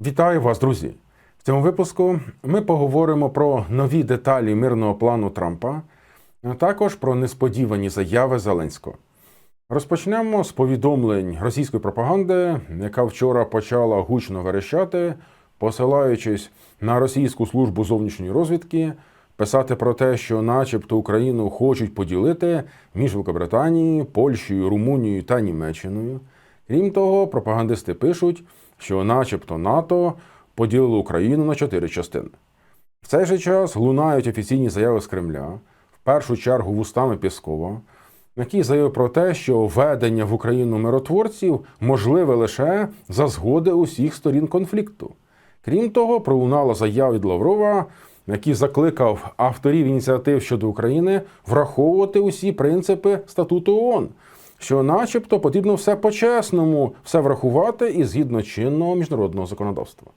Вітаю вас, друзі! В цьому випуску ми поговоримо про нові деталі мирного плану Трампа, а також про несподівані заяви Зеленського. Розпочнемо з повідомлень російської пропаганди, яка вчора почала гучно верещати, посилаючись на російську службу зовнішньої розвідки, писати про те, що, начебто, Україну хочуть поділити між Великобританією, Польщею, Румунією та Німеччиною. Крім того, пропагандисти пишуть, що, начебто, НАТО поділило Україну на чотири частини. В цей же час лунають офіційні заяви з Кремля, в першу чергу вустами Пєскова, який заявив про те, що введення в Україну миротворців можливе лише за згоди усіх сторін конфлікту. Крім того, пролунала заява від Лаврова, який закликав авторів ініціатив щодо України враховувати усі принципи статуту ООН, що, начебто, потрібно все по-чесному, все врахувати і згідно чинного міжнародного законодавства.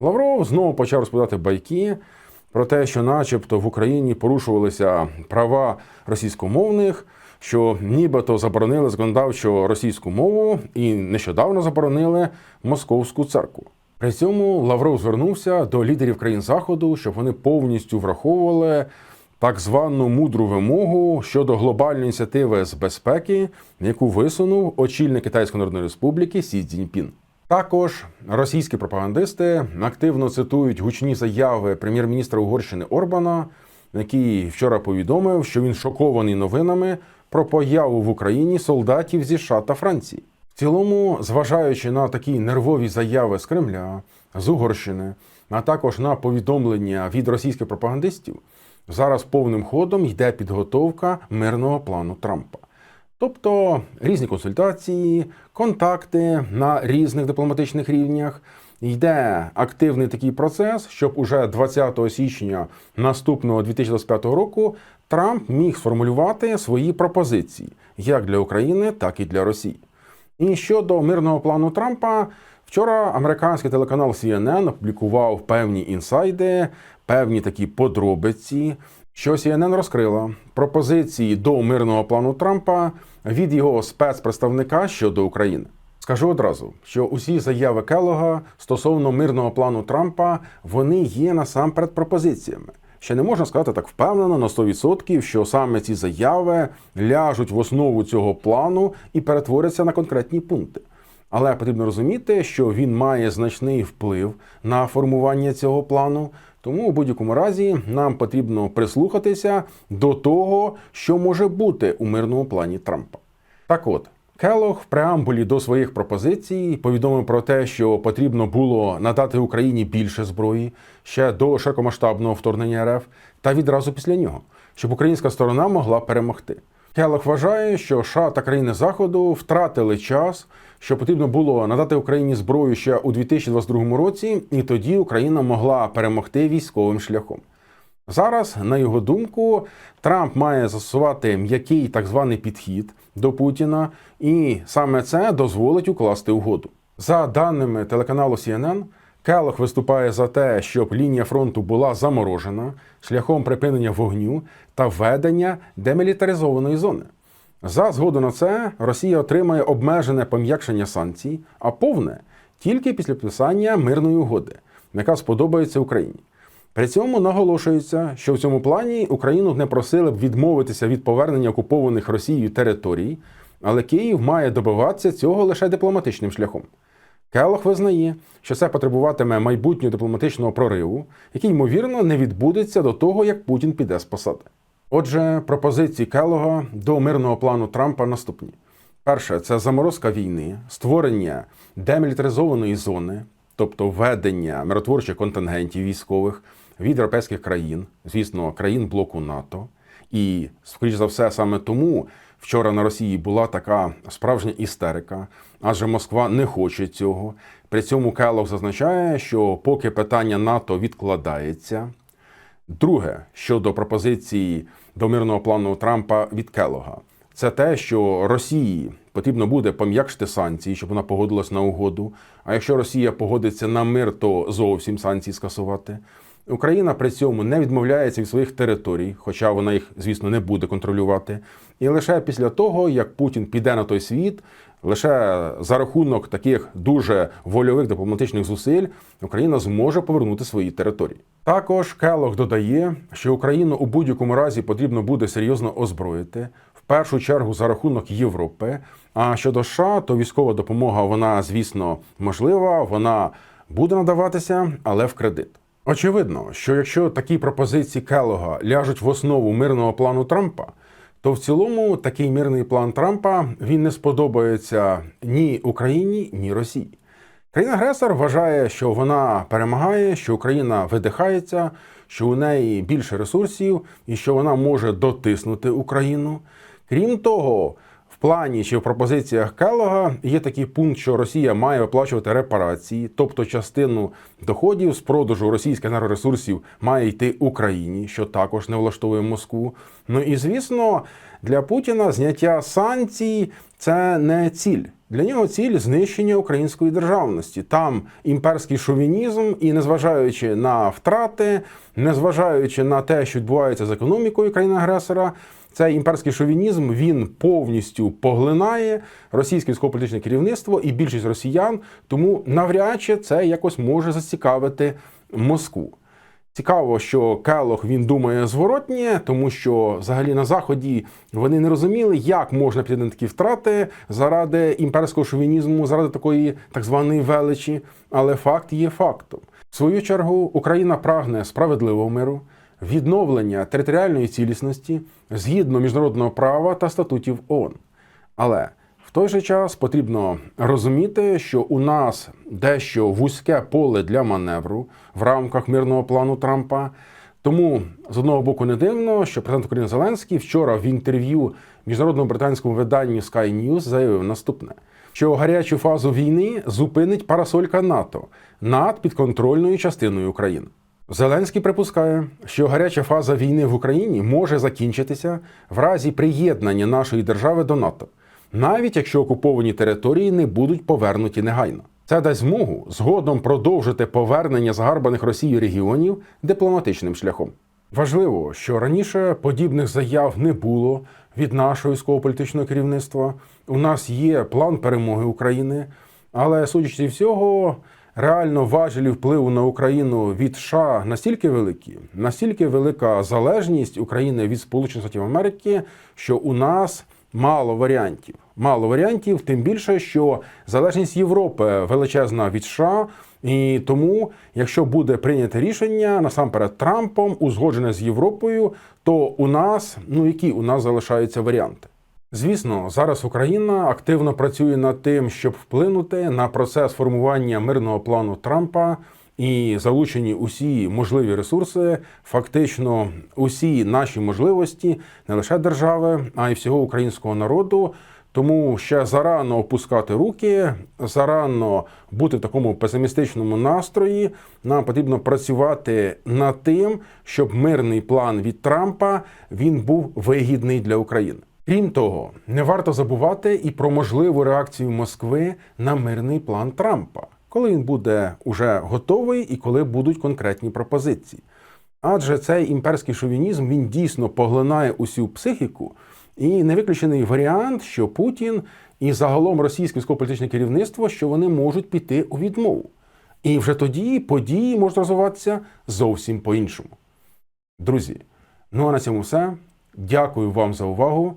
Лавров знову почав розповідати байки про те, що, начебто, в Україні порушувалися права російськомовних, що нібито заборонили законодавчо російську мову і нещодавно заборонили московську церкву. При цьому Лавров звернувся до лідерів країн Заходу, щоб вони повністю враховували так звану мудру вимогу щодо глобальної ініціативи з безпеки, яку висунув очільник Китайської Народної Республіки Сі Цзіньпін. Також російські пропагандисти активно цитують гучні заяви прем'єр-міністра Угорщини Орбана, який вчора повідомив, що він шокований новинами про появу в Україні солдатів зі США та Франції. В цілому, зважаючи на такі нервові заяви з Кремля, з Угорщини, а також на повідомлення від російських пропагандистів, зараз повним ходом йде підготовка мирного плану Трампа. Тобто різні консультації, контакти на різних дипломатичних рівнях. Йде активний такий процес, щоб уже 20 січня наступного 2025 року Трамп міг сформулювати свої пропозиції як для України, так і для Росії. І щодо мирного плану Трампа, вчора американський телеканал CNN опублікував певні інсайди, певні такі подробиці, що CNN розкрила пропозиції до мирного плану Трампа від його спецпредставника щодо України. Скажу одразу, що усі заяви Келога стосовно мирного плану Трампа вони є насамперед пропозиціями. Ще не можна сказати так впевнено на 100%, що саме ці заяви ляжуть в основу цього плану і перетворяться на конкретні пункти. Але потрібно розуміти, що він має значний вплив на формування цього плану. Тому у будь-якому разі нам потрібно прислухатися до того, що може бути у мирному плані Трампа. Так от. Келог в преамбулі до своїх пропозицій повідомив про те, що потрібно було надати Україні більше зброї ще до широкомасштабного вторгнення РФ та відразу після нього, щоб українська сторона могла перемогти. Келог вважає, що США та країни Заходу втратили час, що потрібно було надати Україні зброю ще у 2022 році, і тоді Україна могла перемогти військовим шляхом. Зараз, на його думку, Трамп має застосувати м'який так званий підхід до Путіна, і саме це дозволить укласти угоду. За даними телеканалу CNN, Келох виступає за те, щоб лінія фронту була заморожена шляхом припинення вогню та введення демілітаризованої зони. За згоду на це Росія отримає обмежене пом'якшення санкцій, а повне тільки після підписання мирної угоди, яка сподобається Україні. При цьому наголошується, що в цьому плані Україну не просили б відмовитися від повернення окупованих Росією територій, але Київ має добиватися цього лише дипломатичним шляхом. Келох визнає, що це потребуватиме майбутнього дипломатичного прориву, який, ймовірно, не відбудеться до того, як Путін піде з посади. Отже, пропозиції Келога до мирного плану Трампа наступні: перше це заморозка війни, створення демілітаризованої зони, тобто введення миротворчих контингентів військових від європейських країн, звісно, країн блоку НАТО. І, скоріш за все, саме тому вчора на Росії була така справжня істерика, адже Москва не хоче цього. При цьому Келог зазначає, що поки питання НАТО відкладається. Друге, щодо пропозиції до мирного плану Трампа від Келога, це те, що Росії потрібно буде пом'якшити санкції, щоб вона погодилась на угоду. А якщо Росія погодиться на мир, то зовсім санкції скасувати. Україна при цьому не відмовляється від своїх територій, хоча вона їх, звісно, не буде контролювати. І лише після того, як Путін піде на той світ, Лише за рахунок таких дуже вольових дипломатичних зусиль Україна зможе повернути свої території. Також Келох додає, що Україну у будь-якому разі потрібно буде серйозно озброїти, в першу чергу за рахунок Європи. А щодо США, то військова допомога, вона, звісно, можлива, вона буде надаватися, але в кредит. Очевидно, що якщо такі пропозиції Келога ляжуть в основу мирного плану Трампа, то в цілому такий мирний план Трампа він не сподобається ні Україні, ні Росії. Країна-агресор вважає, що вона перемагає, що Україна видихається, що у неї більше ресурсів і що вона може дотиснути Україну. Крім того, плані чи в пропозиціях Келлога є такий пункт, що Росія має виплачувати репарації, тобто частину доходів з продажу російських енергоресурсів має йти Україні, що також не влаштовує Москву. Ну і звісно, для Путіна зняття санкцій це не ціль. Для нього ціль знищення української державності. Там імперський шовінізм, і незважаючи на втрати, незважаючи на те, що відбувається з економікою країни-агресора, цей імперський шовінізм він повністю поглинає російське військово-політичне керівництво і більшість росіян, тому навряд чи це якось може зацікавити Москву. Цікаво, що Келох він думає зворотнє, тому що взагалі на заході вони не розуміли, як можна піти на такі втрати заради імперського шовінізму, заради такої так званої величі. Але факт є фактом. В свою чергу Україна прагне справедливого миру, відновлення територіальної цілісності згідно міжнародного права та статутів ООН. Але в той же час потрібно розуміти, що у нас дещо вузьке поле для маневру в рамках мирного плану Трампа. Тому з одного боку не дивно, що президент України Зеленський вчора в інтерв'ю міжнародному британському виданню Sky News заявив наступне: що гарячу фазу війни зупинить парасолька НАТО над підконтрольною частиною України. Зеленський припускає, що гаряча фаза війни в Україні може закінчитися в разі приєднання нашої держави до НАТО навіть якщо окуповані території не будуть повернуті негайно. Це дасть змогу згодом продовжити повернення загарбаних Росією регіонів дипломатичним шляхом. Важливо, що раніше подібних заяв не було від нашого військово-політичного керівництва. У нас є план перемоги України, але судячи всього, реально важелі впливу на Україну від США настільки великі, настільки велика залежність України від Сполучених Штатів Америки, що у нас мало варіантів. Мало варіантів, тим більше, що залежність Європи величезна від США, і тому, якщо буде прийнято рішення насамперед Трампом, узгоджене з Європою, то у нас ну які у нас залишаються варіанти. Звісно, зараз Україна активно працює над тим, щоб вплинути на процес формування мирного плану Трампа і залучені усі можливі ресурси, фактично усі наші можливості не лише держави, а й всього українського народу. Тому ще зарано опускати руки, зарано бути в такому песимістичному настрої. Нам потрібно працювати над тим, щоб мирний план від Трампа він був вигідний для України. Крім того, не варто забувати і про можливу реакцію Москви на мирний план Трампа, коли він буде уже готовий і коли будуть конкретні пропозиції. Адже цей імперський шовінізм він дійсно поглинає усю психіку. І не виключений варіант, що Путін і загалом російське військово-політичне керівництво, що вони можуть піти у відмову. І вже тоді події можуть розвиватися зовсім по-іншому. Друзі, ну а на цьому все. Дякую вам за увагу